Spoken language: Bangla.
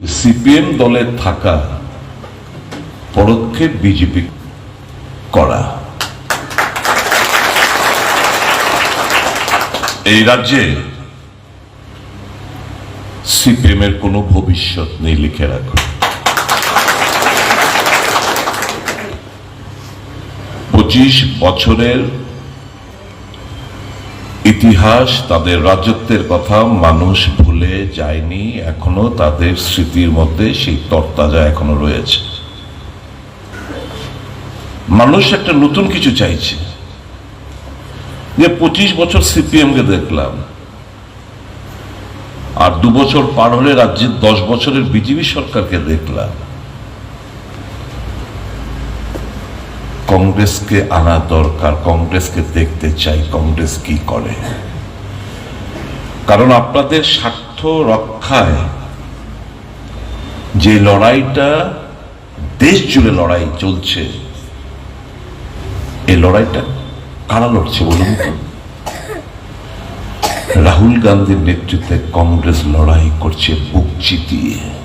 সিপিএম দলে থাকা পরোক্ষে বিজেপি করা। এই রাজ্যে সিপিএম এর কোনো ভবিষ্যৎ নেই লিখে রাখো। পঁচিশ বছরের ইতিহাস, তাদের রাজত্বের কথা মানুষ ভুলে যায়নি, এখনও তাদের স্মৃতির মধ্যে সেই তরতাজা এখনও রয়েছে। মানুষ একটা নতুন কিছু চাইছে। যে পঁচিশ বছর সিপিএম কে দেখলাম, আর দু বছর পার হলে রাজ্যের দশ বছরের বিজেপি সরকারকে দেখলাম। কংগ্রেসকে আনা দরকার, কংগ্রেসকে দেখতে চাই, কংগ্রেস কি করে? কারণ আপনাদের স্বার্থ রক্ষায় যে লড়াইটা, দেশ জুড়ে লড়াই চলছে এই লড়াইটা কারা লড়ছে বলুন রাহুল গান্ধীর নেতৃত্বে কংগ্রেস লড়াই করছে বুক চিতিয়ে।